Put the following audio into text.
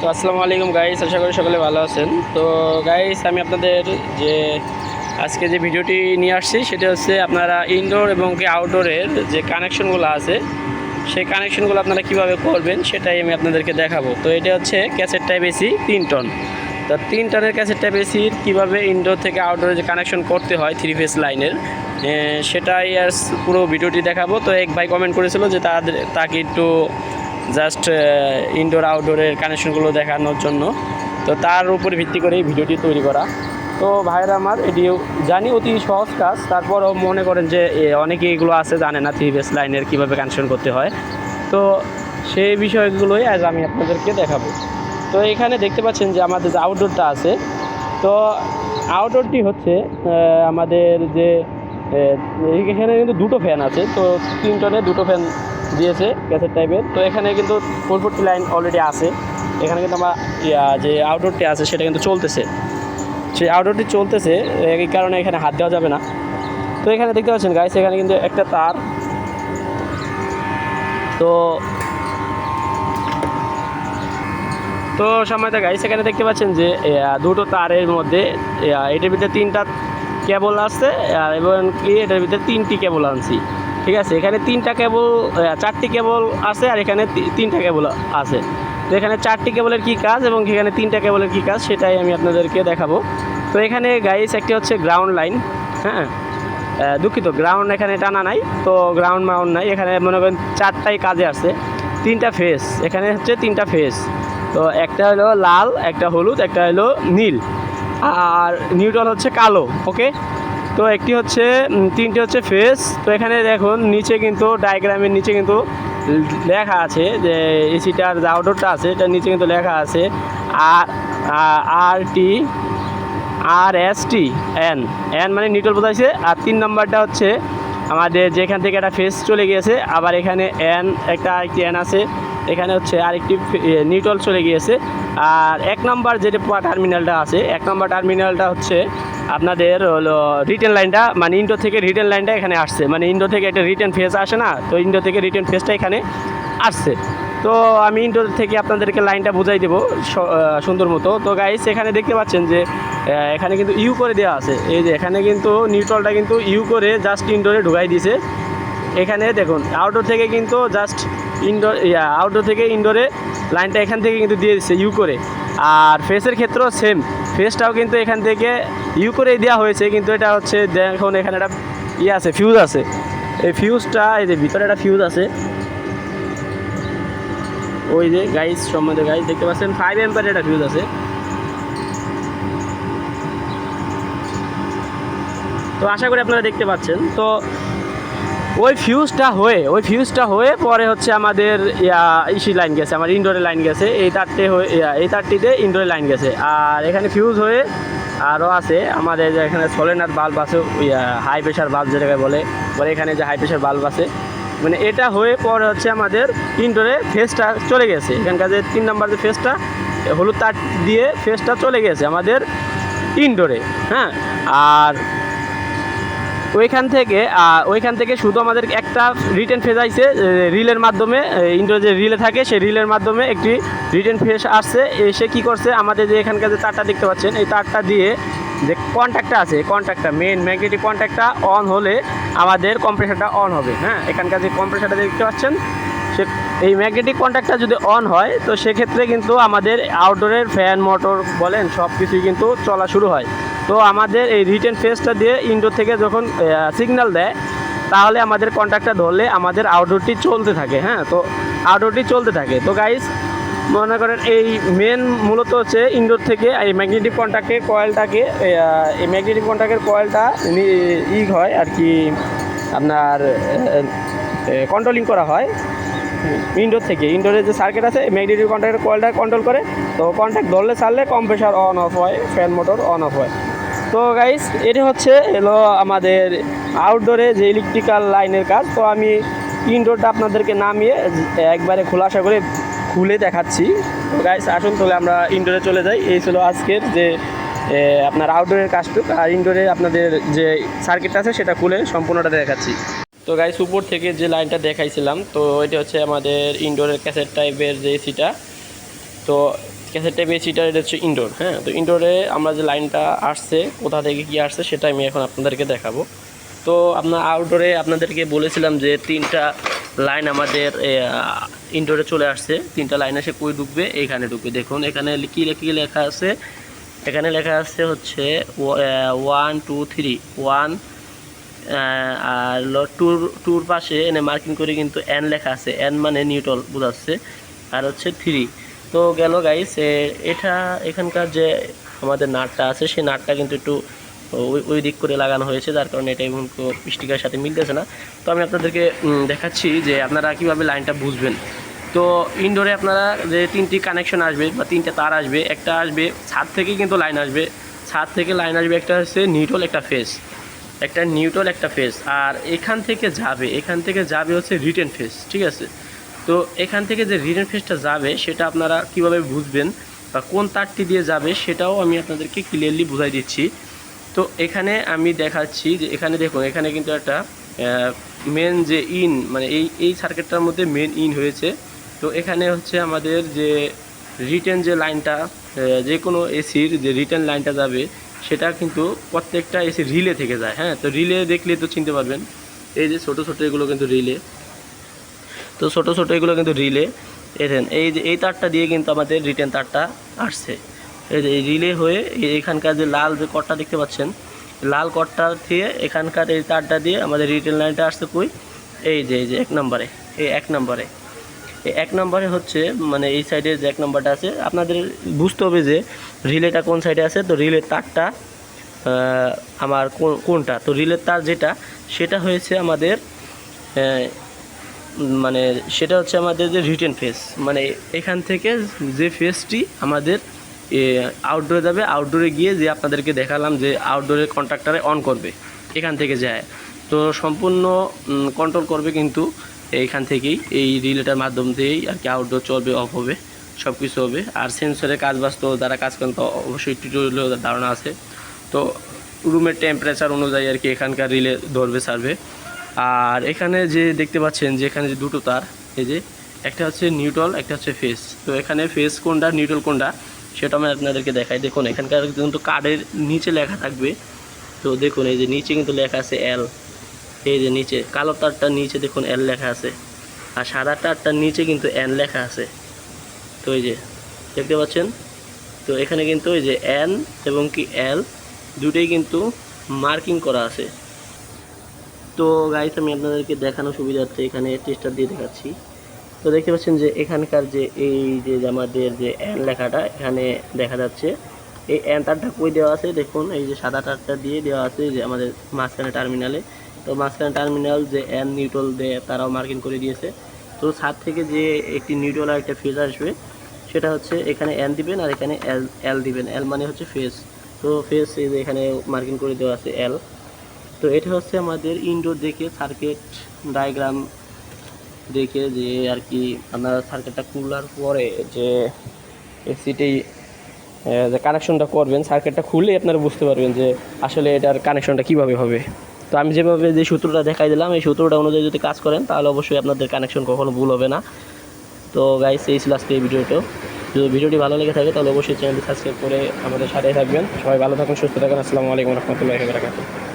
তো আসসালামু আলাইকুম গাইস আশা করি সকলে ভালো আছেন। তো গাইস আমি আপনাদের যে আজকে যে ভিডিওটি নিয়ে আসছি, সেটা হচ্ছে আপনারা ইনডোর এবং কি আউটডোরের যে কানেকশনগুলো আছে, সেই কানেকশনগুলো আপনারা কীভাবে করবেন, সেটাই আমি আপনাদেরকে দেখাবো। তো, এটা হচ্ছে ক্যাসেট টাইপ এসি তিন টন তো, তিন টনের ক্যাসেট টাইপ এসির কীভাবে ইনডোর থেকে আউটডোরে যে কানেকশন করতে হয় থ্রি ফেস লাইনের সেটাই আর পুরো ভিডিওটি দেখাবো। তো, এক ভাই কমেন্ট করেছিল যে তাদের, তাকে একটু জাস্ট ইনডোর আউটডোরের কানেকশনগুলো দেখানোর জন্য। তো তার উপর ভিত্তি করে এই ভিডিওটি তৈরি করা। তো ভাইরা আমার, এটি জানি অতি সহজ কাজ। তারপরও মনে করেন যে অনেকে এগুলো আছে, জানে না থ্রি বেস লাইনের কীভাবে কানেকশন করতে হয়। তো সেই বিষয়গুলোই আজ আমি আপনাদেরকে দেখাবো। তো এখানে দেখতে পাচ্ছেন যে, আমাদের যে আউটডোরটা আছে, তো আউটডোরটি হচ্ছে আমাদের যে এখানে কিন্তু দুটো ফ্যান আছে। তো তিনটনে দুটো ফ্যান দিয়েছে গ্যাসের টাইপের। তো এখানে কিন্তু ফোর ফোরটি লাইন অলরেডি আছে। এখানে কিন্তু আমার যে আউটডোরটি আছে সেটা কিন্তু চলতেছে। সেই আউটডোরটি চলতেছে এই কারণে এখানে হাত দেওয়া যাবে না। তো এখানে দেখতে পাচ্ছেন গাইস এখানে কিন্তু একটা তার। তো তো সময় গাইস এখানে দেখতে পাচ্ছেন যে দুটো তারের মধ্যে এটার ভিতরে তিনটা কেবল আসছে এবং কি এটার ভিতরে তিনটি কেবল আনছি। ঠিক আছে, এখানে তিনটা কেবল চারটি কেবল আছে আর এখানে তিনটা কেবল আছে। তো এখানে চারটি কেবলের কি কাজ এবং এখানে তিনটা কেবলের কি কাজ সেটাই আমি আপনাদেরকে দেখাবো। তো এখানে গাইস একটি হচ্ছে গ্রাউন্ড লাইন হ্যাঁ? দুঃখিত গ্রাউন্ড এখানে টানা নাই, তো গ্রাউন্ড মাউন্ড নাই, এখানে মনে করেন চারটাই কাজে আছে। তিনটা ফেস এখানে হচ্ছে তিনটা ফেস তো একটা হলো লাল, একটা হলুদ, একটা হলো নীল। আর নিউট্রাল হচ্ছে কালো ওকে তো একটি হচ্ছে তিনটি হচ্ছে ফেস তো এখানে দেখুন, নিচে কিন্তু ডায়াগ্রামের নিচে কিন্তু লেখা আছে যে এসিটার যে আউটডোরটা আছে, এটার নিচে কিন্তু লেখা আছে আর R, T, R, S, T, N. N মানে নিউট্রাল বোঝাইছে আর তিন নম্বরটা হচ্ছে আমাদের যেখান থেকে একটা ফেস চলে গিয়েছে, আবার এখানে এন, একটা আরেকটি এন আছে। এখানে হচ্ছে আরেকটি নিউট্রাল চলে গিয়েছে। আর এক নম্বর যেটা টার্মিনালটা আছে, এক নম্বর টার্মিনালটা হচ্ছে আপনাদের হলো রিটেন লাইনটা মানে ইন্ডো থেকে রিটেন লাইনটা এখানে আসছে। মানে ইন্ডো থেকে একটা রিটেন ফেস আসে না, তো ইন্ডো থেকে রিটেন ফেসটা এখানে আসছে। তো আমি ইন্ডোর থেকে আপনাদেরকে লাইনটা বোঝাই দেবো সুন্দর মতো। তো গাইস এখানে দেখতে পাচ্ছেন যে এখানে কিন্তু ইউ করে দেওয়া আছে। এই যে এখানে কিন্তু নিউট্রলটা কিন্তু ইউ করে জাস্ট ইনডোরে ঢুকাই দিয়েছে। এখানে দেখুন আউটডোর থেকে কিন্তু জাস্ট ইনডোর আউটডোর থেকে ইনডোরে লাইনটা এখান থেকে কিন্তু দিয়ে দিচ্ছে ইউ করে। আর ফেসের ক্ষেত্রেও সেম ফেসটাও কিন্তু এখান থেকে ইউ করেই দেওয়া হয়েছে, কিন্তু এটা হচ্ছে দেখুন এখানে একটা ইয়ে আছে ফিউজ আছে। এই ফিউজটা এই যে ভিতরে একটা ফিউজ আছে। ওই যে গাইস সম্বন্ধে গাইস দেখতে পাচ্ছেন ফাইভ এম্পার একটা ফিউজ আছে। তো আশা করি আপনারা দেখতে পাচ্ছেন। তো ওই ফিউজটা হয়ে, ওই ফিউজটা হয়ে পরে হচ্ছে আমাদের ইসি লাইন গেছে, আমার ইনডোরে লাইন গেছে, এই তারটে হয়ে এই তারটিতে ইনডোরে লাইন গেছে। আর এখানে ফিউজ হয়ে আরও আছে, আমাদের যে এখানে সোলেনার বাল্ব আছে হাই প্রেশার বাল্ব যেটাকে বলে, পরে এখানে যে হাই প্রেশার বাল্ব আছে মানে এটা হয়ে পরে হচ্ছে আমাদের ইনডোরে ফেসটা চলে গেছে। এখানকার যে তিন নম্বর যে ফেসটা হলুদ তার দিয়ে ফেসটা চলে গেছে আমাদের ইনডোরে হ্যাঁ? আর ওইখান থেকে ওইখান থেকে শুধু আমাদের একটা রিটেন ফেজ আইছে রিলের মাধ্যমে ইন্ডোর যে রিলে থাকে, সেই রিলের মাধ্যমে একটি রিটেন ফেজ আসছে। এসে কি করছে? আমাদের যে এখানকার যে তারটা দেখতে পাচ্ছেন, এই তারটা দিয়ে যে কন্ট্যাক্টটা আছে কন্ট্যাক্টটা মেন ম্যাগনেটিক কন্ট্যাক্টটা অন হলে আমাদের কম্প্রেসারটা অন হবে। হ্যাঁ এখানকার যে কম্প্রেসারটা দেখতে পাচ্ছেন, সে, এই ম্যাগনেটিক কন্ট্যাক্টটা যদি অন হয়, তো সেক্ষেত্রে কিন্তু আমাদের আউটডোরের ফ্যান মোটর বলেন সব কিছুই কিন্তু চলা শুরু হয়। তো আমাদের এই রিটেন ফেসটা দিয়ে ইনডোর থেকে যখন সিগন্যাল দেয়, তাহলে আমাদের কন্ট্যাক্টটা ধরলে আমাদের আউটডোরটি চলতে থাকে হ্যাঁ? তো আউটডোরটি চলতে থাকে। তো গাইস মনে করেন এই মেন মূলত হচ্ছে ইনডোর থেকে এই ম্যাগনেটিক কন্ট্যাক্টের কয়েলটাকে এই ম্যাগনেটিক কন্ট্যাক্টের কয়েলটা ই হয় আর কি, আপনার কন্ট্রোলিং করা হয়। ইনডোর থেকে ইনডোরের যে সার্কিট আছে ম্যাগনেটিক কন্ট্যাক্টের কয়েলটা কন্ট্রোল করে। তো কন্ট্যাক্ট ধরলে ছাড়লে কম্প্রেসার অন অফ হয় ফ্যান মোটর অন অফ হয়। তো গাইস এটা হচ্ছে, এলো আমাদের আউটডোরে যে ইলেকট্রিক্যাল লাইনের কাজ। তো আমি ইনডোরটা আপনাদেরকে নামিয়ে একবারে খোলাসা করে খুলে দেখাচ্ছি। তো গাইস আসুন তাহলে আমরা ইনডোরে চলে যাই। এই ছিল আজকের যে আপনার আউটডোরের কাজটুক। আর ইনডোরে আপনাদের যে সার্কিটটা আছে, সেটা খুলে সম্পূর্ণটা দেখাচ্ছি। তো গাইস উপর থেকে যে লাইনটা দেখাইছিলাম, তো এটা হচ্ছে আমাদের ইনডোরের ক্যাসেট টাইপের যে এসিটা তো ক্যাসেট টাইপ এসিটা এটা হচ্ছে ইনডোর হ্যাঁ? তো ইনডোরে আমরা যে লাইনটা আসছে, কোথা থেকে কী আসছে সেটা আমি এখন আপনাদেরকে দেখাবো। তো আপনার আউটডোরে আপনাদেরকে বলেছিলাম যে তিনটা লাইন আমাদের ইনডোরে চলে আসছে। তিনটা লাইন এসে কই ঢুকবে? এখানে ঢুকবে। দেখুন, এখানে কী কী লেখা আছে? এখানে লেখা আছে হচ্ছে ওয়ান টু থ্রি ওয়ান আর টুর টুর পাশে এনে মার্কিং করে কিন্তু এন লেখা আছে। এন মানে নিউটল বোঝাচ্ছে। আর হচ্ছে থ্রি তো গেল গাইস এটা এখানকার যে আমাদের নাটটা আছে, সেই নাটটা কিন্তু একটু ওই ওই দিক করে লাগানো হয়েছে, যার কারণে এটা এবং স্টিকার সাথে মিলতেছে না। তো আমি আপনাদেরকে দেখাচ্ছি যে আপনারা কীভাবে লাইনটা বুঝবেন। তো ইনডোরে আপনারা যে তিনটি কানেকশন আসবে বা তিনটে তার আসবে, একটা আসবে ছাদ থেকে কিন্তু লাইন আসবে। ছাদ থেকে লাইন আসবে একটা হচ্ছে নিউট্রাল একটা ফেস একটা নিউট্রাল একটা ফেস আর এখান থেকে যাবে, এখান থেকে যাবে হচ্ছে রিটেন ফেস ঠিক আছে? তো এখান থেকে যে রিটেন ফেসটা যাবে, সেটা আপনারা কীভাবে বুঝবেন বা কোন তারটি দিয়ে যাবে, সেটাও আমি আপনাদেরকে ক্লিয়ারলি বুঝাই দিচ্ছি। তো এখানে আমি দেখাচ্ছি যে এখানে দেখুন, এখানে কিন্তু একটা মেন যে ইন মানে এই এই সার্কিটটার মধ্যে মেন ইন হয়েছে। তো এখানে হচ্ছে আমাদের যে রিটেন যে লাইনটা যে কোনো এসির যে রিটেন লাইনটা যাবে, সেটা কিন্তু প্রত্যেকটা এসি রিলে থেকে যায় হ্যাঁ? তো রিলে দেখলে তো চিনতে পারবেন, এই যে ছোটো ছোটো এগুলো কিন্তু রিলে তো ছোটো ছোটো এগুলো কিন্তু রিলে। এখান এই যে এই তারটা দিয়ে কিন্তু আমাদের রিটেন তারটা আসছে। এই যে এই রিলে হয়ে এখানকার যে লাল যে কটটা দেখতে পাচ্ছেন, লাল কটটা দিয়ে এখানকার এই তারটা দিয়ে আমাদের রিটেন লাইনটা আসছে কই? এই যে এই যে এক নম্বরে, এই এক নম্বরে। এই এক নম্বরে হচ্ছে মানে এই সাইডে যে এক নম্বরটা আছে, আপনাদের বুঝতে হবে যে রিলেটা কোন সাইডে আছে, তো রিলের তারটা আমার কোনটা? তো রিলের তার যেটা, সেটা হয়েছে আমাদের মানে সেটা হচ্ছে আমাদের যে রিটেন ফেস মানে এখান থেকে যে ফেসটি আমাদের আউটডোরে যাবে আউটডোরে গিয়ে যে আপনাদেরকে দেখালাম যে আউটডোরের কন্ট্রাক্টারে অন করবে, এখান থেকে যায়। তো সম্পূর্ণ কন্ট্রোল করবে কিন্তু এইখান থেকেই, এই রিলেটার মাধ্যম দিয়েই আর কি আউটডোর চলবে অফ হবে সব কিছু হবে। আর সেন্সরের কাজ বাস্তব, যারা কাজ করেন তো অবশ্যই হলেও ধারণা আছে। তো রুমের টেম্পারেচার অনুযায়ী আর কি এখানকার রিলে ধরবে সার্ভে আর এখানে যে দেখতে পাচ্ছেন যে এখানে যে দুটো তার, এই যে একটা হচ্ছে নিউট্রাল একটা হচ্ছে ফেস তো এখানে ফেস কোনটা নিউট্রাল কোনটা, সেটা আমি আপনাদেরকে দেখাই। দেখুন, এখানকার কিন্তু কার্ডের নিচে লেখা থাকবে। তো দেখুন, এই যে নিচে কিন্তু লেখা আছে এল এই যে নিচে, কালো তারটার নিচে দেখুন এল লেখা আছে। আর সাদা তারটার নিচে কিন্তু এন লেখা আছে। তো এই যে, দেখতে পাচ্ছেন? তো এখানে কিন্তু এই যে এন এবং কি এল দুটোই কিন্তু মার্কিং করা আছে। তো গাইস আমি আপনাদেরকে দেখানো সুবিধার্থে এখানে টেস্টার দিয়ে দেখাচ্ছি। তো দেখতে পাচ্ছেন যে এখানকার যে এই যে আমাদের যে এন লেখাটা, এখানে দেখা যাচ্ছে। এই এন তারটা কই দেওয়া আছে? দেখুন, এই যে সাদা তারটা দিয়ে দেওয়া আছে যে আমাদের মাঝখানে টার্মিনালে তো মাঝখানে টার্মিনাল যে এন নিউট্রাল দেয় তারাও মার্কিং করে দিয়েছে। তো ছাদ থেকে যে একটি নিউট্রাল আর একটা ফেজ আসবে, সেটা হচ্ছে এখানে এন দিবেন আর এখানে এল এল দিবেন। এল মানে হচ্ছে ফেজ তো ফেজ এখানে মার্কিং করে দেওয়া আছে এল তো এটা হচ্ছে আমাদের ইনডোর দেখে সার্কিট ডায়াগ্রাম দেখে যে আর কি আপনারা সার্কিটটা খুলার পরে যে এসিটি যে কানেকশনটা করবেন সার্কিটটা খুললেই আপনারা বুঝতে পারবেন যে আসলে এটার কানেকশনটা কীভাবে হবে। তো আমি যেভাবে যে সূত্রটা দেখাই দিলাম, এই সূত্রটা অনুযায়ী যদি কাজ করেন, তাহলে অবশ্যই আপনাদের কানেকশন কখনো ভুল হবে না। তো গাইস এই ছিল আজকে এই ভিডিওটা। যদি ভিডিওটি ভালো লেগে থাকে, তাহলে অবশ্যই চ্যানেলটি সাবস্ক্রাইব করে আমাদের সাথে থাকবেন। সবাই ভালো থাকুন, সুস্থ থাকুন। আসসালামু আলাইকুম রহমতুল্লাহি